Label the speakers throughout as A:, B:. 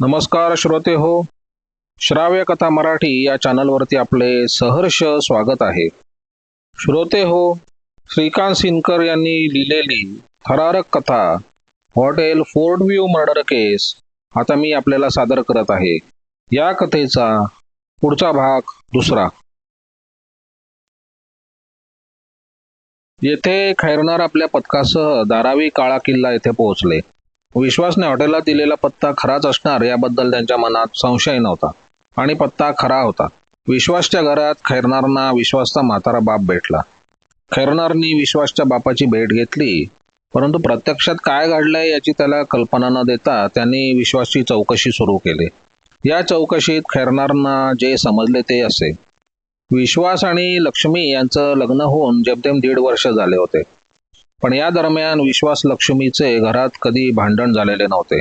A: नमस्कार श्रोते हो. श्राव्य कथा मराठी या चॅनलवरती आपले सहर्ष स्वागत आहे. श्रोते हो श्रीकांत सिनकर यांनी लिहिलेली थरारक कथा Hotel Fort View Murder Case आता मी आपल्याला सादर करत आहे. या कथेचा पुढचा भाग दुसरा. येथे खैरनार आपल्या पथकासह धारावी काळा किल्ला येथे पोहोचले. विश्वासने हॉटेलला दिलेला पत्ता खराच असणार याबद्दल त्यांच्या मनात संशय नव्हता. आणि पत्ता खरा होता. विश्वासच्या घरात खैरनारना विश्वासचा म्हातारा बाप भेटला. खैरनारनी विश्वासच्या बापाची भेट घेतली परंतु प्रत्यक्षात काय घडलंय याची त्याला कल्पना न देता त्यांनी विश्वासची चौकशी सुरू केली. या चौकशीत खैरनारना जे समजले ते असे. विश्वास आणि लक्ष्मी यांचं लग्न होऊन जेमतेम दीड वर्ष झाले होते. पण या दरम्यान विश्वास लक्ष्मीचे घरात कधी भांडण झालेले नव्हते.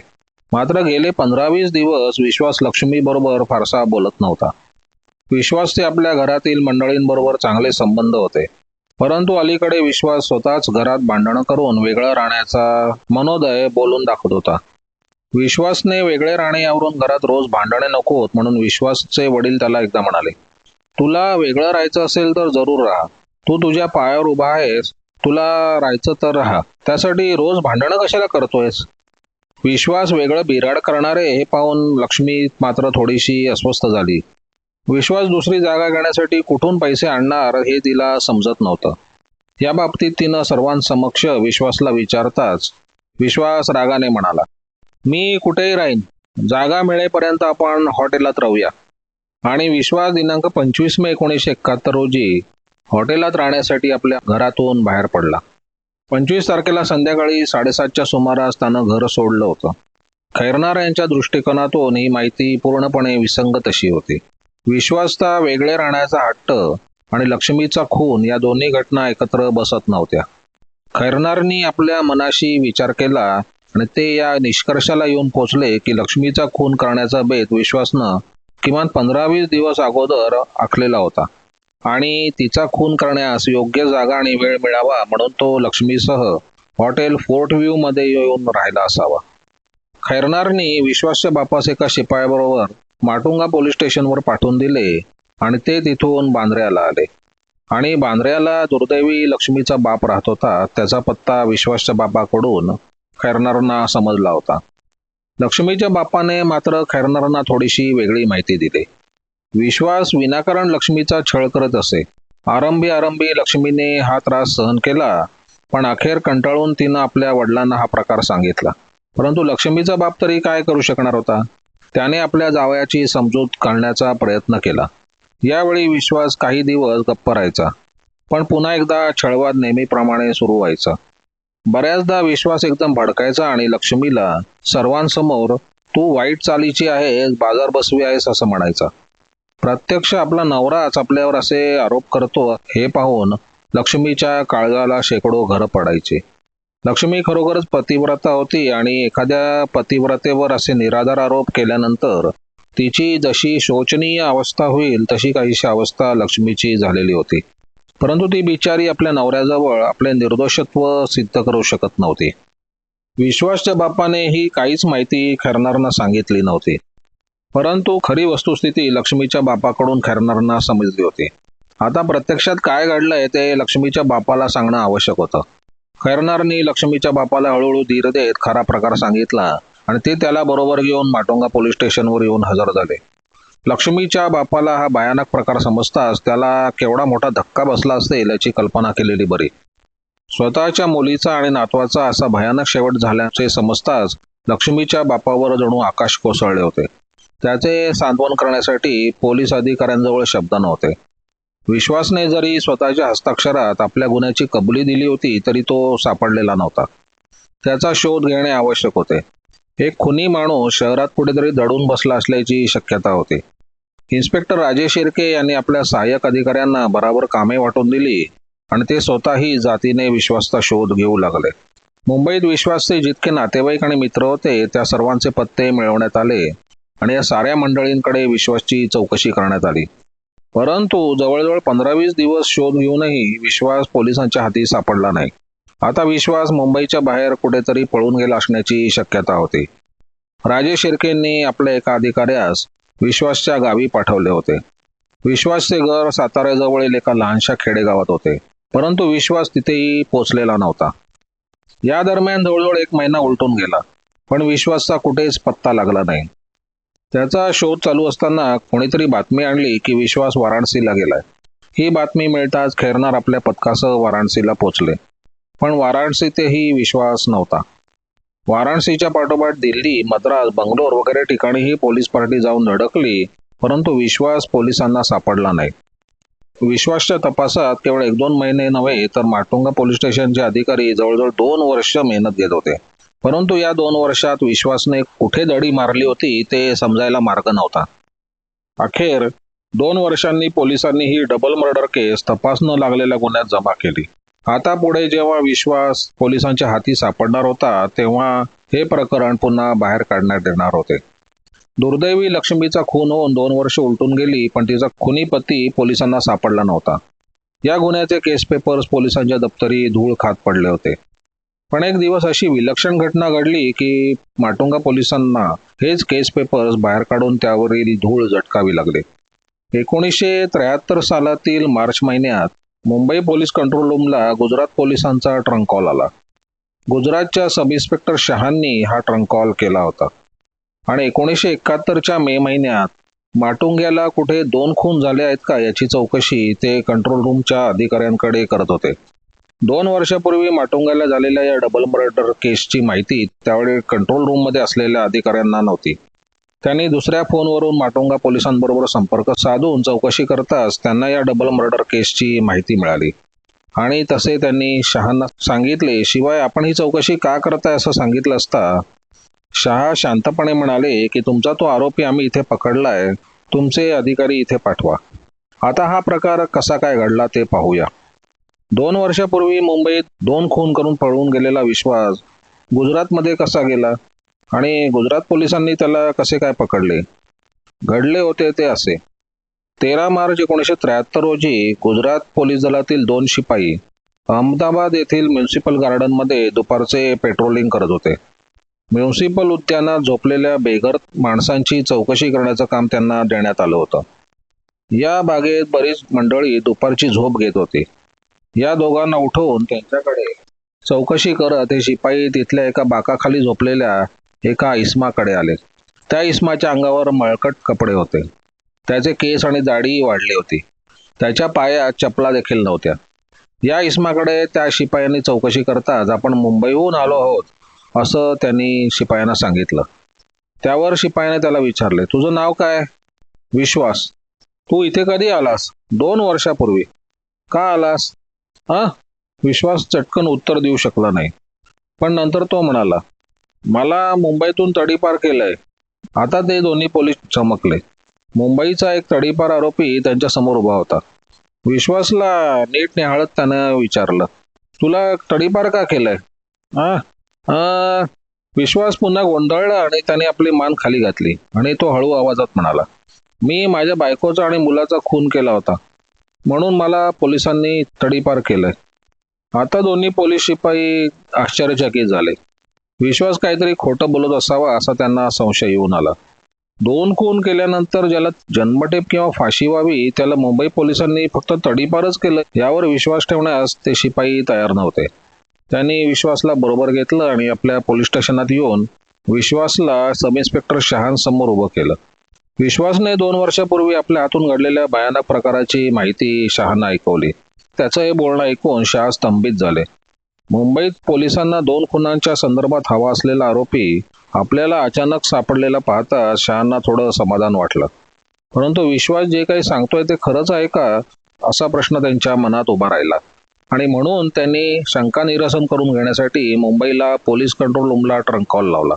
A: मात्र गेले पंधरा वीस दिवस विश्वास लक्ष्मी बरोबर फारसा बोलत नव्हता. विश्वासचे आपल्या घरातील मंडळींबरोबर चांगले संबंध होते. परंतु अलीकडे विश्वास स्वतःच घरात भांडणं करून वेगळं राहण्याचा मनोदय बोलून दाखवत होता. विश्वासने वेगळे राहणे यावरून घरात रोज भांडणे नको होत म्हणून विश्वासचे वडील त्याला एकदा म्हणाले तुला वेगळं राहायचं असेल तर जरूर राहा. तू तुझ्या पायावर उभा आहेस तुला राहायचं तर राहा. त्यासाठी रोज भांडणं कशाला करतोयस? विश्वास वेगळं बिराड करणारे हे पाहून लक्ष्मी मात्र थोडीशी अस्वस्थ झाली. विश्वास दुसरी जागा घेण्यासाठी कुठून पैसे आणणार हे तिला समजत नव्हतं. या बाबतीत तिनं सर्वांसमक्ष विश्वासला विचारताच विश्वास रागाने म्हणाला मी कुठेही राहीन. जागा मिळेपर्यंत आपण हॉटेलात राहूया. आणि विश्वास दिनांक पंचवीस मे एकोणीसशे एकाहत्तर रोजी हॉटेलात राहण्यासाठी आपल्या घरातून बाहेर पडला. पंचवीस तारखेला संध्याकाळी साडेसातच्या सुमारास त्यानं घर सोडलं होतं. खैरनार यांच्या दृष्टिकोनातून ही माहिती पूर्णपणे विसंगत अशी होती. विश्वासता वेगळे राहण्याचा हट्ट आणि लक्ष्मीचा खून या दोन्ही घटना एकत्र बसत नव्हत्या. खैरनारनी आपल्या मनाशी विचार केला आणि ते या निष्कर्षाला येऊन पोचले की लक्ष्मीचा खून करण्याचा बेत विश्वासनं किमान पंधरा वीस दिवस अगोदर आखलेला होता. आणि तिचा खून करण्यास योग्य जागा आणि वेळ मिळावा म्हणून तो लक्ष्मीसह हॉटेल फोर्ट व्ह्यू मध्ये येऊन राहिला असावा. खैरनारनी विश्वासच्या बापास एका शिपायाबरोबर माटुंगा पोलीस स्टेशनवर पाठवून दिले आणि ते तिथून बांद्र्याला आले. आणि बांद्र्याला दुर्दैवी लक्ष्मीचा बाप राहत होता त्याचा पत्ता विश्वासच्या बापाकडून खैरनारना समजला होता. लक्ष्मीच्या बापाने मात्र खैरनारांना थोडीशी वेगळी माहिती दिली. विश्वास विनाकारण लक्ष्मीचा छळ करत असे. आरंभी आरंभी लक्ष्मीने हा त्रास सहन केला पण अखेर कंटाळून तिनं आपल्या वडिलांना हा प्रकार सांगितला. परंतु लक्ष्मीचा बाप तरी काय करू शकणार होता? त्याने आपल्या जावयाची समजूत काढण्याचा प्रयत्न केला. यावेळी विश्वास काही दिवस गप्प राहायचा पण पुन्हा एकदा छळवाद नेहमीप्रमाणे सुरू व्हायचा. बऱ्याचदा विश्वास एकदम भडकायचा आणि लक्ष्मीला सर्वांसमोर तू वाईट चालीची आहेस बाजार बसवी आहेस असं म्हणायचा. प्रत्यक्ष आपला नवराच आपल्यावर असे आरोप करतो हे पाहून लक्ष्मीच्या काळजाला शेकडो घर पडायचे. लक्ष्मी खरोखरच पतिव्रता होती आणि एखाद्या पतिव्रतेवर असे निराधार आरोप केल्यानंतर तिची जशी शोचनीय अवस्था होईल तशी काहीशी अवस्था लक्ष्मीची झालेली होती. परंतु ती बिचारी आपल्या नवऱ्याजवळ आपले निर्दोषत्व सिद्ध करू शकत नव्हती. विश्वासच्या बापाने ही काहीच माहिती खैरनारना सांगितली नव्हती. परंतु खरी वस्तुस्थिती लक्ष्मीच्या बापाकडून खैरनारना समजली होती. आता प्रत्यक्षात काय घडलंय ते लक्ष्मीच्या बापाला सांगणं आवश्यक होतं. खैरनारनी लक्ष्मीच्या बापाला हळूहळू धीर देत खरा प्रकार सांगितला आणि ते त्याला बरोबर घेऊन माटोंगा पोलीस स्टेशनवर येऊन हजर झाले. लक्ष्मीच्या बापाला हा भयानक प्रकार समजताच त्याला केवढा मोठा धक्का बसला असेल याची कल्पना केलेली बरी. स्वतःच्या मुलीचा आणि नातवाचा असा भयानक शेवट झाल्याचे समजताच लक्ष्मीच्या बापावर जणू आकाश कोसळले होते. त्याचे सांत्वन करण्यासाठी पोलीस अधिकाऱ्यांजवळ शब्द नव्हते. विश्वासने जरी स्वतःच्या हस्ताक्षरात आपल्या गुन्ह्याची कबुली दिली होती तरी तो सापडलेला नव्हता. त्याचा शोध घेणे आवश्यक होते. एक खुनी माणूस शहरात कुठेतरी दडून बसला असल्याची शक्यता होती. इन्स्पेक्टर राजेश शिर्के यांनी आपल्या सहाय्यक अधिकाऱ्यांना बराबर कामे वाटून दिली आणि ते स्वतःही जातीने विश्वासचा शोध घेऊ लागले. मुंबईत विश्वासचे जितके नातेवाईक आणि मित्र होते त्या सर्वांचे पत्ते मिळवण्यात आले. आणि या साऱ्या मंडळींकडे विश्वासची चौकशी करण्यात आली. परंतु जवळजवळ पंधरा वीस दिवस शोध घेऊनही विश्वास पोलिसांच्या हाती सापडला नाही. आता विश्वास मुंबईच्या बाहेर कुठेतरी पळून गेला असण्याची शक्यता होती. राजे शिर्केंनी आपल्या एका अधिकाऱ्यास विश्वासच्या गावी पाठवले होते. विश्वासचे घर साताऱ्याजवळील एका लहानशा खेडेगावात होते परंतु विश्वास तिथेही पोचलेला नव्हता. या दरम्यान जवळजवळ एक महिना उलटून गेला पण विश्वासचा कुठेच पत्ता लागला नाही. त्याचा शोध चालू असताना कोणीतरी बातमी आणली की विश्वास वाराणसीला गेलाय. ही बातमी मिळताच खैरनार आपल्या पथकासह वाराणसीला पोचले पण वाराणसीतही विश्वास नव्हता. वाराणसीच्या पाठोपाठ दिल्ली मद्रास बंगलोर वगैरे ठिकाणीही पोलीस पार्टी जाऊन धडकली परंतु विश्वास पोलिसांना सापडला नाही. विश्वासच्या तपासात केवळ एक दोन महिने नव्हे तर माटुंगा पोलीस स्टेशनचे अधिकारी जवळजवळ दोन वर्ष मेहनत घेत होते. परंतु या दोन वर्षात विश्वासने कुठे दडी मारली होती ते समजायला मार्ग नव्हता. अखेर दोन वर्षांनी पोलिसांनी ही डबल मर्डर केस तपास न लागलेल्या गुन्ह्यात जमा केली. आता पुढे जेव्हा विश्वास पोलिसांच्या हाती सापडणार होता तेव्हा हे प्रकरण पुन्हा बाहेर काढण्यात येणार होते. दुर्दैवी लक्ष्मीचा खून होऊन दोन वर्ष उलटून गेली पण तिचा खुनी पती पोलिसांना सापडला नव्हता. या गुन्ह्याचे केस पेपर्स पोलिसांच्या दप्तरी धूळ खात पडले होते. पण एक दिवस अशी विलक्षण घटना घडली की माटुंगा पोलिसांना हेच केस पेपर्स बाहेर काढून त्यावरील धूळ झटकावी लागले. एकोणीसशे त्र्याहत्तर सालातील मार्च महिन्यात मुंबई पोलीस कंट्रोल रूमला गुजरात पोलिसांचा ट्रंक कॉल आला. गुजरातच्या सब इन्स्पेक्टर शहांनी हा ट्रंक कॉल केला होता. आणि एकोणीसशे एकाहत्तरच्या मे महिन्यात माटुंग्याला कुठे दोन खून झाले आहेत का याची चौकशी ते कंट्रोल रूमच्या अधिकाऱ्यांकडे करत होते. दोन वर्षापूर्वी माटुंगाला झालेल्या या डबल मर्डर केसची माहिती त्यावेळी कंट्रोल रूममध्ये असलेल्या अधिकाऱ्यांना नव्हती. त्यांनी दुसऱ्या फोनवरून माटुंगा पोलिसांबरोबर संपर्क साधून चौकशी करताच त्यांना या डबल मर्डर केसची माहिती मिळाली. आणि तसे त्यांनी शहांना सांगितले शिवाय आपण ही चौकशी का करताय असं सांगितलं असता शहा शांतपणे म्हणाले की तुमचा तो आरोपी आम्ही इथे पकडलाय तुमचे अधिकारी इथे पाठवा. आता हा प्रकार कसा काय घडला ते पाहूया. दोन वर्षापूर्वी मुंबईत दोन खून करून पळून गेलेला विश्वास गुजरातमध्ये कसा गेला? आणि गुजरात पोलिसांनी त्याला कसे काय पकडले? घडले होते ते असे. तेरा मार्च एकोणीसशे त्र्याहत्तर रोजी गुजरात पोलीस दलातील दोन शिपाई अहमदाबाद येथील म्युन्सिपल गार्डनमध्ये दुपारचे पेट्रोलिंग करत होते. म्युन्सिपल उद्यानात झोपलेल्या बेघर माणसांची चौकशी करण्याचं काम त्यांना देण्यात आलं होतं. या बागेत बरीच मंडळी दुपारची झोप घेत होती. या दोघांना उठवून त्यांच्याकडे चौकशी करत हे शिपाई तिथल्या एका बाकाखाली झोपलेल्या एका इस्माकडे आले. त्या इस्माच्या अंगावर मळकट कपडे होते. त्याचे केस आणि दाढी वाढली होती. त्याच्या पायात चपला देखील नव्हत्या. या इस्माकडे त्या शिपायांनी चौकशी करताच आपण मुंबईहून आलो आहोत असं त्यांनी शिपायांना सांगितलं. त्यावर शिपायाने त्याला विचारले तुझं नाव काय? विश्वास. तू इथे कधी आलास? दोन वर्षापूर्वी. का आलास? हा? विश्वास चटकन उत्तर देऊ शकला नाही. पण नंतर तो म्हणाला मला मुंबईतून तडीपार केलंय. आता ते दोन्ही पोलीस चमकले. मुंबईचा एक तडीपार आरोपी त्यांच्यासमोर उभा होता. विश्वासला नीट निहाळत त्यानं विचारलं तुला तडीपार का केलंय? आ, विश्वास पुन्हा गोंधळला आणि त्याने आपली मान खाली घातली आणि तो हळू आवाजात म्हणाला मी माझ्या बायकोचा आणि मुलाचा खून केला होता. म्हणून मला पोलिसांनी तडीपार केलंय. आता दोन्ही पोलीस शिपाई आश्चर्यचकित झाले. विश्वास काहीतरी खोटं बोलत असावा असा त्यांना संशय येऊन आला. दोन खून केल्यानंतर ज्याला जन्मटेप किंवा फाशी व्हावी त्याला मुंबई पोलिसांनी फक्त तडीपारच केलं यावर विश्वास ठेवण्यास ते शिपाई तयार नव्हते. त्यांनी विश्वासला बरोबर घेतलं आणि आपल्या पोलीस स्टेशनात येऊन विश्वासला सब इन्स्पेक्टर शहांसमोर उभं केलं. विश्वासने दोन वर्षापूर्वी आपल्या हातून घडलेल्या भयानक प्रकाराची माहिती शहांना ऐकवली. त्याचं हे बोलणं ऐकून शहा स्तंभित झाले. मुंबईत पोलिसांना दोन खुनांच्या संदर्भात हवा असलेला आरोपी आपल्याला अचानक सापडलेला पाहता शहांना थोडं समाधान वाटलं. परंतु विश्वास जे काही सांगतोय ते खरंच आहे का असा प्रश्न त्यांच्या मनात उभा राहिला. आणि म्हणून त्यांनी शंका निरसन करून घेण्यासाठी मुंबईला पोलीस कंट्रोल रूमला ट्रंक कॉल लावला.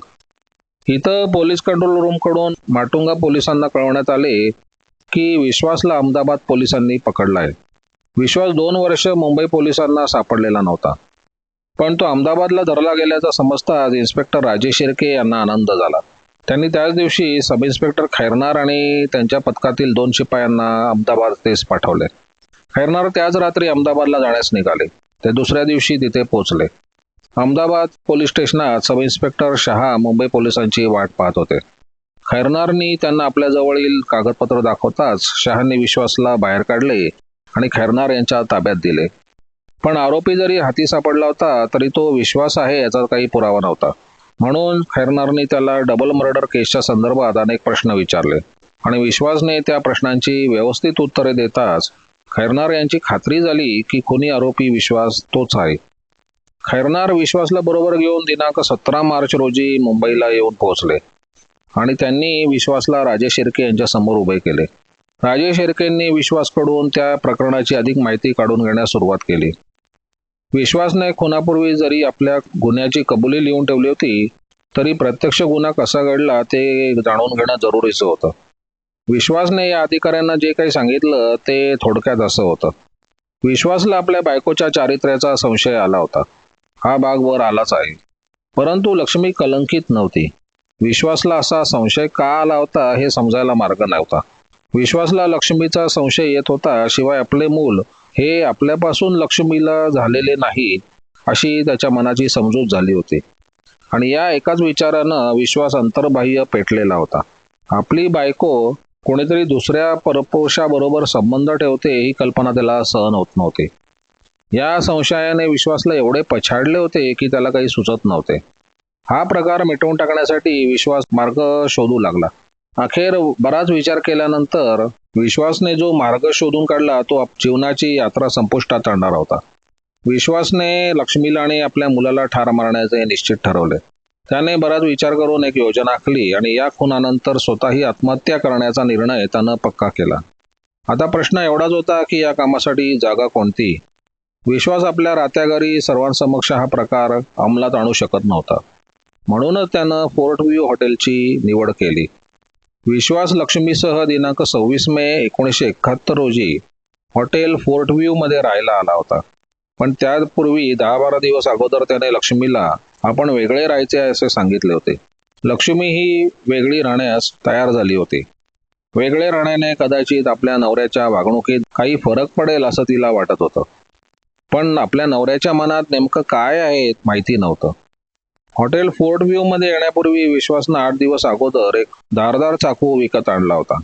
A: इथं पोलीस कंट्रोल रूमकडून माटुंगा पोलिसांना कळवण्यात आले की विश्वासला अहमदाबाद पोलिसांनी पकडलाय. विश्वास दोन वर्ष मुंबई पोलिसांना सापडलेला नव्हता. पण तो अहमदाबादला धरला गेल्याचा समजताच इन्स्पेक्टर राजेश शिर्के यांना आनंद झाला. त्यांनी त्याच दिवशी सब इन्स्पेक्टर खैरनार आणि त्यांच्या पथकातील दोन शिपायांना अहमदाबाद तेच पाठवले. खैरनार त्याच रात्री अहमदाबादला जाण्यास निघाले. ते दुसऱ्या दिवशी तिथे पोहोचले. अहमदाबाद पोलीस स्टेशनात सब इन्स्पेक्टर शहा मुंबई पोलिसांची वाट पाहत होते. खैरनारनी त्यांना आपल्या जवळील कागदपत्र दाखवताच शहांनी विश्वासला बाहेर काढले आणि खैरनार यांच्या ताब्यात दिले. पण आरोपी जरी हाती सापडला होता तरी तो विश्वास आहे याचा काही पुरावा नव्हता. म्हणून खैरनारनी त्याला डबल मर्डर केसच्या संदर्भात अनेक प्रश्न विचारले. आणि विश्वासने त्या प्रश्नांची व्यवस्थित उत्तरे देताच खैरनार यांची खात्री झाली की खुनी आरोपी विश्वास तोच आहे. खैरनार विश्वासला बरोबर घेऊन दिनांक सतरा मार्च रोजी मुंबईला येऊन पोहोचले. आणि त्यांनी विश्वासला राजेश शिर्के यांच्या समोर उभे केले. राजेश शिर्केंनी विश्वासकडून त्या प्रकरणाची अधिक माहिती काढून घेण्यास सुरुवात केली. विश्वासने खुनापूर्वी जरी आपल्या गुन्ह्याची कबुली लिहून ठेवली होती तरी प्रत्यक्ष गुन्हा कसा घडला ते जाणून घेणं जरुरीचं होतं. विश्वासने या अधिकाऱ्यांना जे काही सांगितलं ते थोडक्यात असं होतं. विश्वासला आपल्या बायकोच्या चारित्र्याचा संशय आला होता. हा भाग वर आलाच आहे. परंतु लक्ष्मी कलंकित नव्हती. विश्वासला असा संशय का आला होता हे समजायला मार्ग नव्हता. विश्वासला लक्ष्मीचा संशय येत होता शिवाय आपले मूल हे आपल्यापासून लक्ष्मीला झालेले नाही अशी त्याच्या मनाची समजूत झाली होती. आणि या एकाच विचारानं विश्वास अंतर्बाह्य पेटलेला होता. आपली बायको कोणीतरी दुसऱ्या परपुरुषाबरोबर संबंध ठेवते ही कल्पना त्याला सहन होत नव्हती. या संशयाने विश्वासला एवढे पछाडले होते की त्याला काही सुचत नव्हते. हा प्रकार मिटवून टाकण्यासाठी विश्वास मार्ग शोधू लागला. अखेर बराच विचार केल्यानंतर विश्वासने जो मार्ग शोधून काढला तो जीवनाची यात्रा संपुष्टात आणणार होता. विश्वासने लक्ष्मीला आणि आपल्या मुलाला ठार मारण्याचे निश्चित ठरवले. त्याने बराच विचार करून एक योजना आखली आणि या खुनानंतर स्वतःही आत्महत्या करण्याचा निर्णय त्यानं पक्का केला. आता प्रश्न एवढाच होता की या कामासाठी जागा कोणती? विश्वास आपल्या रात्या घरी सर्वांसमक्ष हा प्रकार अंमलात आणू शकत नव्हता. म्हणूनच त्यानं फोर्ट व्ह्यू हॉटेलची निवड केली. विश्वास लक्ष्मीसह दिनांक सव्वीस मे एकोणीसशे एकाहत्तर रोजी हॉटेल फोर्ट व्ह्यूमध्ये राहायला आला होता. पण त्यापूर्वी दहा बारा दिवस अगोदर त्याने लक्ष्मीला आपण वेगळे राहायचे असे सांगितले होते. लक्ष्मी ही वेगळी राहण्यास तयार झाली होती. वेगळे राहण्याने कदाचित आपल्या नवऱ्याच्या वागणुकीत काही फरक पडेल असं तिला वाटत होतं. पण आपल्या नवऱ्याच्या मनात नेमकं काय आहे माहिती नव्हतं. हॉटेल फोर्ट व्ह्यू मध्ये येण्यापूर्वी विश्वासनं आठ दिवस अगोदर एक धारदार चाकू विकत आणला होता.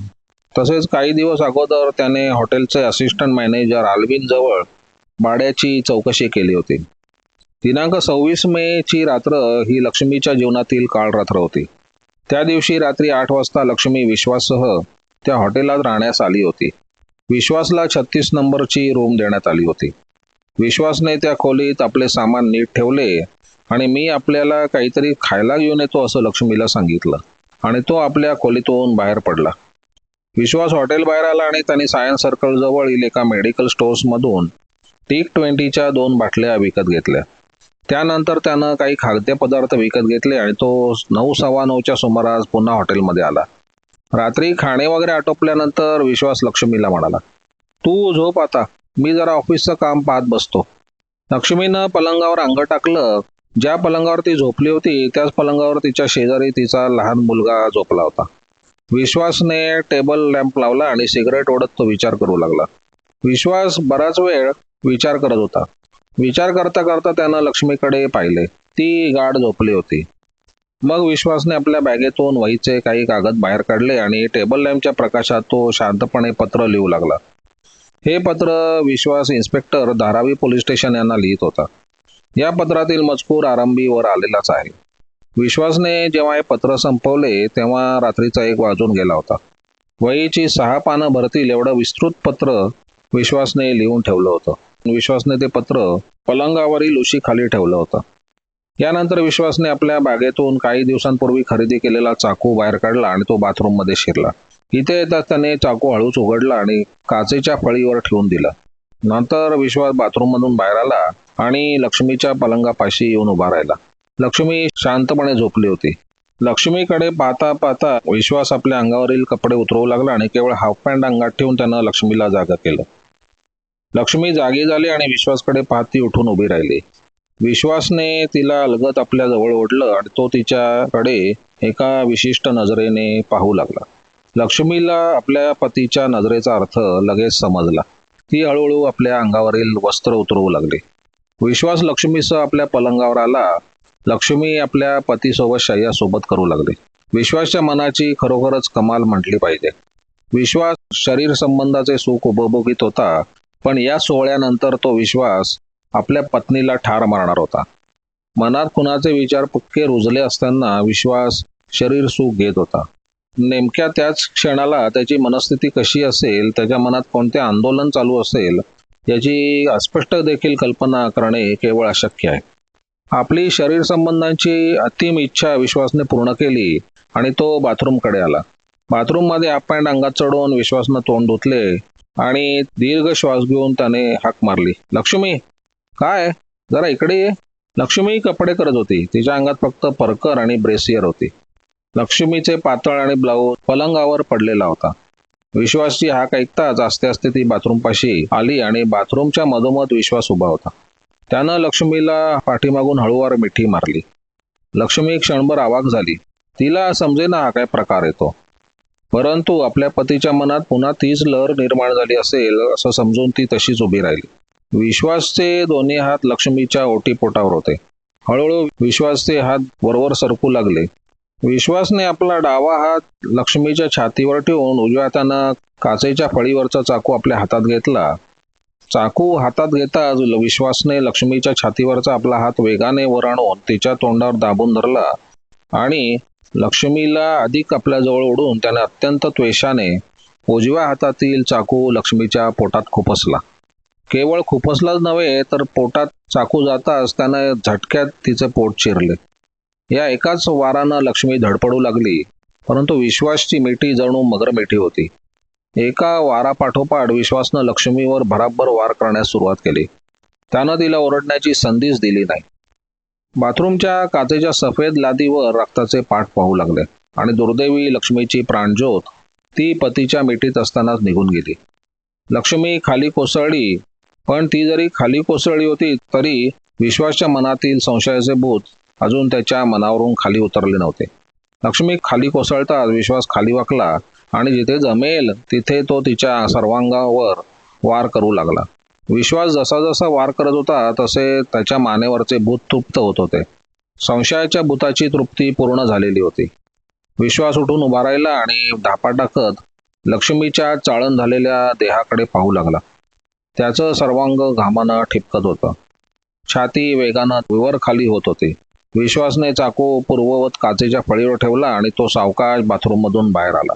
A: तसेच काही दिवस अगोदर त्याने हॉटेलचे असिस्टंट मॅनेजर आल्विन जवळ भाड्याची चौकशी केली होती. दिनांक सव्वीस मे ची रात्र ही लक्ष्मीच्या जीवनातील काळ रात्र होती. त्या दिवशी रात्री आठ वाजता लक्ष्मी विश्वाससह त्या हॉटेलात राहण्यास आली होती. विश्वासला छत्तीस नंबरची रूम देण्यात आली होती. विश्वासने त्या खोलीत आपले सामान नीट ठेवले आणि मी आपल्याला काहीतरी खायला घेऊन येतो असं लक्ष्मीला सांगितलं आणि तो आपल्या खोलीतून बाहेर पडला. विश्वास हॉटेल बाहेर आला आणि त्यांनी सायन्स सर्कल जवळील एका मेडिकल स्टोअर्समधून मधून ट्वेंटीच्या दोन बाटल्या विकत घेतल्या. त्यानंतर त्यानं काही खाद्यपदार्थ विकत घेतले आणि तो नऊ सव्वा नऊच्या सुमारास पुन्हा हॉटेलमध्ये आला. रात्री खाणे वगैरे आटोपल्यानंतर विश्वास लक्ष्मीला म्हणाला तू झोप आता. मी जरा ऑफिसचं काम पाहत बसतो. लक्ष्मीनं पलंगावर अंग टाकलं. ज्या पलंगावर ती झोपली होती त्याच पलंगावर तिच्या शेजारी तिचा लहान मुलगा झोपला होता. विश्वासने टेबल लॅम्प लावला आणि सिगरेट ओढत तो विचार करू लागला. विश्वास बराच वेळ विचार करत होता. विचार करता करता त्यानं लक्ष्मीकडे पाहिले. ती गाढ झोपली होती. मग विश्वासने आपल्या बॅगेतून वहीचे काही कागद बाहेर काढले आणि टेबल लॅम्पच्या प्रकाशात तो शांतपणे पत्र लिहू लागला. हे पत्र Vishwas inspector Dharavi police station यांना लिहित होता. या पत्रातील मजकूर आरंभी वर आलेलाच आहे. विश्वासने जेव्हा हे पत्र संपवले तेव्हा रात्रीचा एक वाजून गेला होता. वहीची सहा पानं भरतील एवढं विस्तृत पत्र विश्वासने लिहून ठेवलं होतं. विश्वासने ते पत्र पलंगावरील उशी खाली ठेवलं होतं. यानंतर विश्वासने आपल्या बागेतून काही दिवसांपूर्वी खरेदी केलेला चाकू बाहेर काढला आणि तो बाथरूममध्ये शिरला. इथे येताच त्याने चाकू हळूच उघडला आणि काचेच्या फळीवर ठेवून दिला. नंतर विश्वास बाथरूम मधून बाहेर आला आणि लक्ष्मीच्या पलंगापाशी येऊन उभा राहिला. लक्ष्मी शांतपणे झोपली होती. लक्ष्मीकडे पाहता पाहता विश्वास आपल्या अंगावरील कपडे उतरवू लागला आणि केवळ हाफ पॅन्ट अंगात ठेवून त्यानं लक्ष्मीला जागा केलं. लक्ष्मी जागी झाली आणि विश्वासकडे पाहती उठून उभी राहिली. विश्वासने तिला अलगत आपल्या जवळ ओढलं आणि तो तिच्याकडे एका विशिष्ट नजरेने पाहू लागला. लक्ष्मीला आपल्या पतीच्या नजरेचा अर्थ लगेच समजला. ती हळूहळू आपल्या अंगावरील वस्त्र उतरवू लागली. विश्वास लक्ष्मीसह आपल्या पलंगावर आला. लक्ष्मी आपल्या पतीसोबत शय्यासोबत करू लागली. विश्वासच्या मनाची खरोखरच कमाल म्हटली पाहिजे. विश्वास शरीर संबंधाचे सुख उपभोगीत होता पण या सोहळ्यानंतर तो विश्वास आपल्या पत्नीला ठार मारणार होता. मनात कुणाचे विचार पक्के रुजले असताना विश्वास शरीर सुख घेत होता. नेमक्या त्याच क्षणाला त्याची मनस्थिती कशी असेल त्याच्या मनात कोणते आंदोलन चालू असेल याची अस्पष्ट देखील कल्पना करणे केवळ अशक्य आहे. आपली शरीर संबंधांची अतिम इच्छा विश्वासने पूर्ण केली आणि तो बाथरूमकडे आला. बाथरूममध्ये हाफ पॅन्ट अंगात चढवून विश्वासनं तोंड धुतले आणि दीर्घ श्वास घेऊन त्याने हाक मारली. लक्ष्मी काय? जरा इकडे ये. लक्ष्मी कपडे करत होती. तिच्या अंगात फक्त परकर आणि ब्रेसियर होती. लक्ष्मीचे पातळ आणि ब्लाऊज पलंगावर पडलेला होता. विश्वासची हाक ऐकताच आस्ते आस्ते ती बाथरूमपाशी आली आणि बाथरूमच्या मधोमध विश्वास उभा होता. त्यानं लक्ष्मीला पाठीमागून हळूवार मिठी मारली. लक्ष्मी क्षणभर आवाक झाली. तिला समजेना हा काय प्रकार येतो. परंतु आपल्या पतीच्या मनात पुन्हा तीच लहर निर्माण झाली असेल असं समजून ती तशीच उभी राहिली. विश्वासचे दोन्ही हात लक्ष्मीच्या ओटीपोटावर होते. हळूहळू विश्वासचे हात वरवर सरकू लागले. विश्वासने आपला डावा हात लक्ष्मीच्या छातीवर ठेवून उजव्या हातानं काचेच्या फळीवरचा चाकू आपल्या हातात घेतला. चाकू हातात घेताच विश्वासने लक्ष्मीच्या छातीवरचा आपला हात वेगाने वर आणून तिच्या तोंडावर दाबून धरला आणि लक्ष्मीला अधिक आपल्याजवळ ओढून त्याने अत्यंत त्वेषाने उजव्या हातातील चाकू लक्ष्मीच्या पोटात खुपसला. केवळ खुपसलाच नव्हे तर पोटात चाकू जाताच त्यानं झटक्यात तिचे पोट चिरले. या एकाच वारानं लक्ष्मी धडपडू लागली परंतु विश्वासची मिठी जणू मगर मिठी होती. एका वारापाठोपाठ विश्वासनं लक्ष्मीवर भराभर वार करण्यास सुरुवात केली. त्यानं तिला ओरडण्याची संधीच दिली नाही. बाथरूमच्या काचेच्या सफेद लादीवर रक्ताचे पाठ पाहू लागले आणि दुर्दैवी लक्ष्मीची प्राणज्योत ती पतीच्या मिठीत असतानाच निघून गेली. लक्ष्मी खाली कोसळली पण ती जरी खाली कोसळली होती तरी विश्वासच्या मनातील संशयाचे भूत अजून त्याच्या मनावरून खाली उतरले नव्हते. लक्ष्मी खाली कोसळताच विश्वास खाली वाकला आणि जिथे जमेल तिथे तो तिच्या सर्वांगावर वार करू लागला. विश्वास जसा जसा वार करत होता तसे त्याच्या मानेवरचे भूत तृप्त होत होते. संशयाच्या भूताची तृप्ती पूर्ण झालेली होती. विश्वास उठून उभा राहिला आणि ढापा टाकत लक्ष्मीच्या चाळण झालेल्या देहाकडे पाहू लागला. त्याचं सर्वांग घामानं ठिपकत होतं. छाती वेगानं विवर खाली होत होती. विश्वासने चाकू पूर्ववत काचेच्या फळीवर ठेवला आणि तो सावकाश बाथरूममधून बाहेर आला.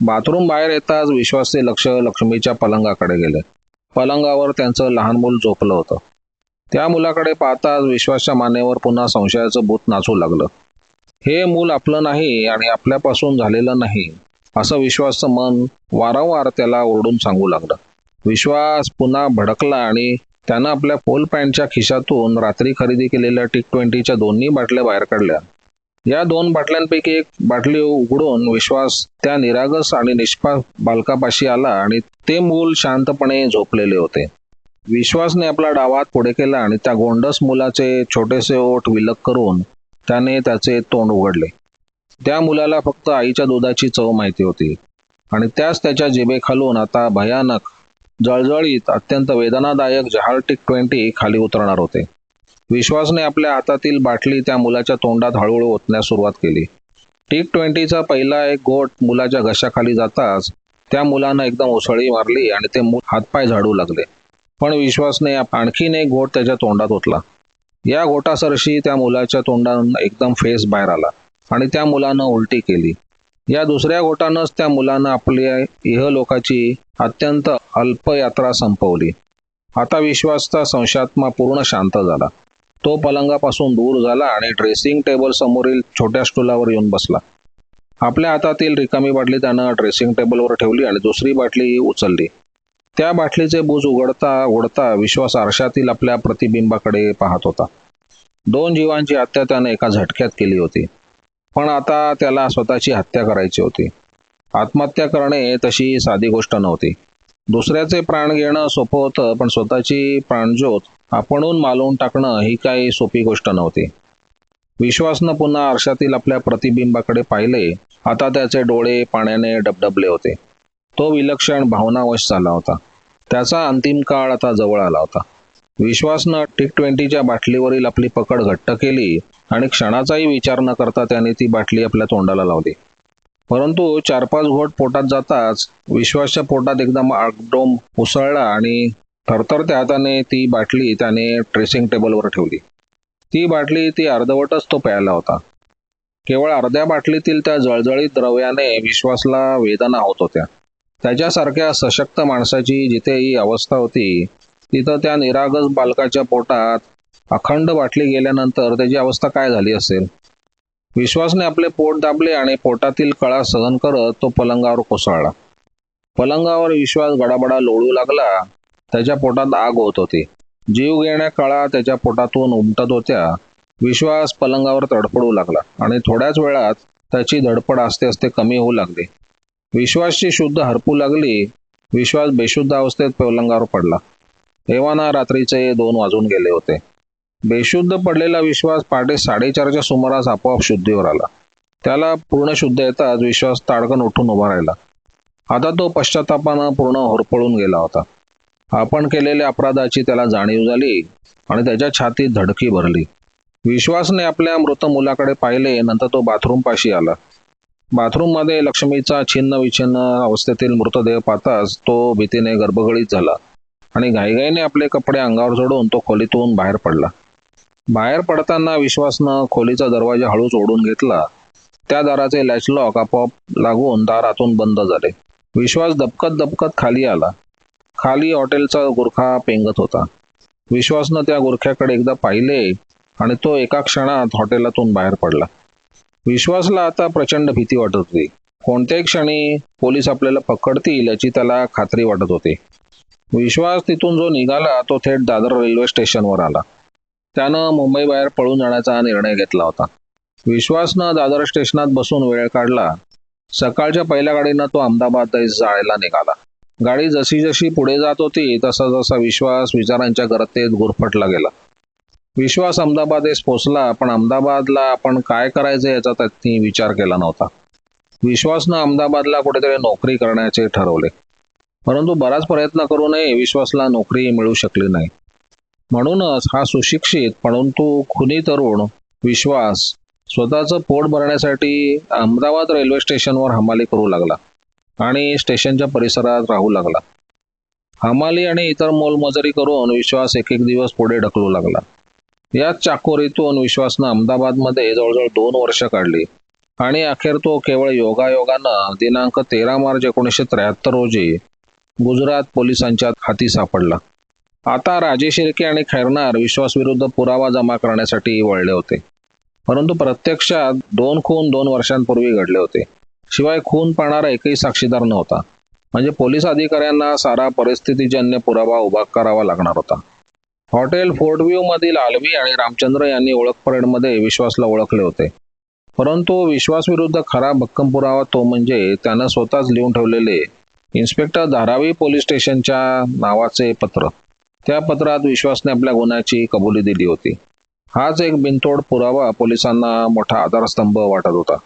A: बाथरूम बाहेर येताच विश्वासचे लक्ष लक्ष्मीच्या पलंगाकडे गेले. पलंगावर त्यांचं लहान मूल झोपलं होतं. त्या मुलाकडे पाहताच विश्वासच्या मानेवर पुन्हा संशयाचं भूत नाचू लागलं. हे मूल आपलं नाही आणि आपल्यापासून झालेलं नाही असं विश्वासचं मन वारंवार त्याला ओरडून सांगू लागलं. विश्वास पुन्हा भडकला आणि त्यानं आपल्या पोल पॅन्टच्या खिशातून रात्री खरेदी केलेल्या टिक ट्वेंटीच्या दोन्ही बाटल्या बाहेर काढल्या. या दोन बाटल्यांपैकी एक बाटली उघडून विश्वास त्या निरागस आणि निष्पाप बालकापाशी आला आणि ते मूल शांतपणे झोपलेले होते. विश्वासने आपला डावात पुढे केला आणि त्या गोंडस मुलाचे छोटेसे ओठ विलग करून त्याने त्याचे तोंड उघडले. त्या मुलाला फक्त आईच्या दुधाची चव माहिती होती आणि त्याच त्याच्या जिभेखालून आता भयानक जळजळीत अत्यंत वेदनादायक जहाल टिक ट्वेंटी खाली उतरणार होते. विश्वासने आपल्या हातातील बाटली त्या मुलाच्या तोंडात हळूहळू ओतण्यास सुरुवात केली. टिक ट्वेंटीचा पहिला एक गोट मुलाच्या घशाखाली जाताच त्या मुलानं एकदम उसळी मारली आणि ते मूल हातपाय झाडू लागले. पण विश्वासने आणखीन एक घोट त्याच्या तोंडात ओतला. या घोटासरशी त्या मुलाच्या तोंडानं एकदम फेस बाहेर आला आणि त्या मुलानं उलटी केली. या दुसऱ्या गोटानंच त्या मुलानं आपल्या इहलोकाची अत्यंत अल्प यात्रा संपवली. आता विश्वासचा संशयात्मा पूर्ण शांत झाला. तो पलंगापासून दूर झाला आणि ड्रेसिंग टेबल समोरील छोट्या स्टूलावर येऊन बसला. आपल्या हातातील रिकामी बाटली त्यानं ड्रेसिंग टेबलवर ठेवली आणि दुसरी बाटली उचलली. त्या बाटलीचे बूज उघडता उघडता विश्वास आरशातील आपल्या प्रतिबिंबाकडे पाहत होता. दोन जीवांची हत्या त्याने एका झटक्यात केली होती. पण आता त्याला स्वतःची हत्या करायची होती. आत्महत्या करणे तशी साधी गोष्ट नव्हती. दुसऱ्याचे प्राण घेणं सोपं होतं पण स्वतःची प्राणज्योत आपणून मालवून टाकणं ही काही सोपी गोष्ट नव्हती. विश्वासनं पुन्हा आरशातील आपल्या प्रतिबिंबाकडे पाहिले आता त्याचे डोळे पाण्याने डबडबले होते. तो विलक्षण भावनावश झाला होता. त्याचा अंतिम काळ आता जवळ आला होता. विश्वासनं टिक ट्वेंटीच्या बाटलीवरील आपली पकड घट्ट केली आणि क्षणाचाही विचार न करता त्याने ती बाटली आपल्या तोंडाला लावली. परंतु चार पाच घोट पोटात जाताच विश्वासच्या पोटात एकदम आगडोम उसळला आणि थरथरत्या हाताने ती बाटली त्याने ड्रेसिंग टेबलवर ठेवली. ती बाटली ती अर्धवटच तो प्यायला होता. केवळ अर्ध्या बाटलीतील त्या जळजळीत द्रव्याने विश्वासला वेदना होत होत्या. त्याच्यासारख्या सशक्त माणसाची जिथे ही अवस्था होती तिथं त्या निरागस बालकाच्या पोटात अखंड बाटली गेल्यानंतर त्याची अवस्था काय झाली असेल? विश्वासने आपले पोट दाबले आणि पोटातील कळा सहन करत तो पलंगावर कोसळला. पलंगावर विश्वास गडाबडा लोळू लागला. त्याच्या पोटात आग होत होती. जीव घेण्या कळा त्याच्या पोटातून उमटत होत्या. विश्वास पलंगावर तडफडू लागला आणि थोड्याच वेळात त्याची धडपड असते असते कमी होऊ लागली. विश्वासची शुद्ध हरपू लागली. विश्वास बेशुद्ध अवस्थेत पलंगावर पडला. एव्हाना रात्रीचे दोन वाजून गेले होते. बेशुद्ध पडलेला विश्वास पहाटे साडेचारच्या सुमारास आपोआप शुद्धीवर आला. त्याला पूर्ण शुद्ध येताच विश्वास ताडकन उठून उभा राहिला. आता तो पश्चातापानं पूर्ण होरपळून गेला होता. आपण केलेल्या अपराधाची त्याला जाणीव झाली आणि त्याच्या छातीत धडकी भरली. विश्वासने आपल्या मृत मुलाकडे पाहिले नंतर तो बाथरूम पाशी आला. बाथरूममध्ये लक्ष्मीचा छिन्न विछिन्न अवस्थेतील मृतदेह पाहताच तो भीतीने गर्भगळीत झाला. आणि घाईघाईने आपले कपडे अंगावर जोडून तो खोलीतून बाहेर पडला. बाहेर पडताना विश्वासनं खोलीचा दरवाजा हळूच ओढून घेतला. त्या दाराचे लॅचलॉक आपोआप लागून दार आतून बंद झाले. विश्वास दबकत दबकत खाली आला. खाली हॉटेलचा गुरखा पेंगत होता. विश्वासनं त्या गुरख्याकडे एकदा पाहिले आणि तो एका क्षणात हॉटेलातून बाहेर पडला. विश्वासला आता प्रचंड भीती वाटत होती. कोणत्याही क्षणी पोलीस आपल्याला पकडतील याची त्याला खात्री वाटत होती. विश्वास तिथून जो निघाला तो थेट दादर रेल्वे स्टेशनवर आला. त्यानं मुंबई बाहेर पळून जाण्याचा निर्णय घेतला होता. विश्वासनं दादर स्टेशनात बसून वेळ काढला. सकाळच्या पहिल्या गाडीनं तो अहमदाबाद जायला निघाला. गाडी जशी जशी पुढे जात होती तसा जसा विश्वास विचारांच्या गर्तेत गुरफटला गेला. विश्वास अहमदाबादेस पोचला पण अहमदाबादला आपण काय करायचं याचा त्यांनी विचार केला नव्हता. विश्वासनं अहमदाबादला कुठेतरी नोकरी करण्याचे ठरवले. परंतु बराच प्रयत्न करूनही विश्वासला नोकरी मिळू शकली नाही. म्हणूनच हा सुशिक्षित परंतु खुनी तरुण विश्वास स्वतःचं पोट भरण्यासाठी अहमदाबाद रेल्वे स्टेशनवर हमाली करू लागला आणि स्टेशनच्या परिसरात राहू लागला. हमाली आणि इतर मोलमजुरी करून विश्वास एक एक दिवस पुढे ढकलू लागला. याच चाकोरीतून विश्वासनं अहमदाबादमध्ये जवळजवळ दोन वर्ष काढली आणि अखेर तो केवळ योगायोगानं दिनांक तेरा मार्च एकोणीसशे त्र्याहत्तर रोजी गुजरात पोलिसांच्या हाती सापडला. आता राजे शिर्के आणि खैरनार विश्वासविरुद्ध पुरावा जमा करण्यासाठी वळले होते. परंतु प्रत्यक्षात दोन खून दोन वर्षांपूर्वी घडले होते. शिवाय खून पाहणारा एकही साक्षीदार नव्हता. म्हणजे पोलीस अधिकाऱ्यांना सारा परिस्थितीजन्य पुरावा उभा करावा लागणार होता. हॉटेल फोर्ट व्ह्यू मधील आलवी आणि रामचंद्र यांनी ओळख परेडमध्ये विश्वासला ओळखले होते. परंतु विश्वासविरुद्ध खरा भक्कम पुरावा तो म्हणजे त्यानं स्वतःच लिहून ठेवलेले इन्स्पेक्टर धारावी पोलीस स्टेशनच्या नावाचे पत्र. त्या पत्रात विश्वासने आपल्या गुन्ह्याची कबुली दिली होती. हाच एक बिनतोड पुरावा पोलिसांना मोठा आधारस्तंभ वाटत होता.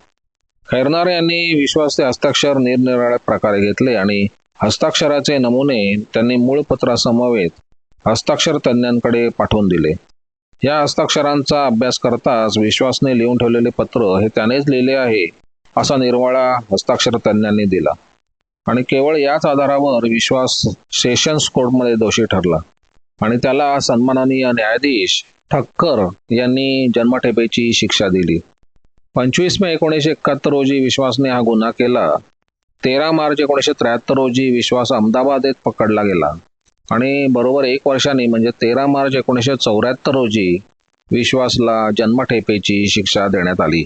A: खैरनार यांनी विश्वासचे हस्ताक्षर निरनिराळ्या प्रकारे घेतले आणि हस्ताक्षराचे नमुने त्यांनी मूळ पत्रासमवेत हस्ताक्षर तज्ज्ञांकडे पाठवून दिले. या हस्ताक्षरांचा अभ्यास करताच विश्वासने लिहून ठेवलेले पत्र हे त्यानेच लिहिले आहे असा निर्वाळा हस्ताक्षर तज्ज्ञांनी दिला. आणि केवळ याच आधारावर विश्वास सेशन्स कोर्टमध्ये दोषी ठरला. आणि त्याला सन्माननीय न्यायाधीश ठक्कर यांनी जन्मठेपेची शिक्षा दिली. पंचवीस मे एकोणीसशे एकाहत्तर रोजी विश्वासने हा गुन्हा केला. तेरा मार्च एकोणीसशे त्र्याहत्तर रोजी विश्वास अहमदाबाद येथे पकडला गेला. आणि बरोबर एक वर्षाने म्हणजे तेरा मार्च एकोणीसशे चौऱ्याहत्तर रोजी विश्वासला जन्मठेपेची शिक्षा देण्यात आली.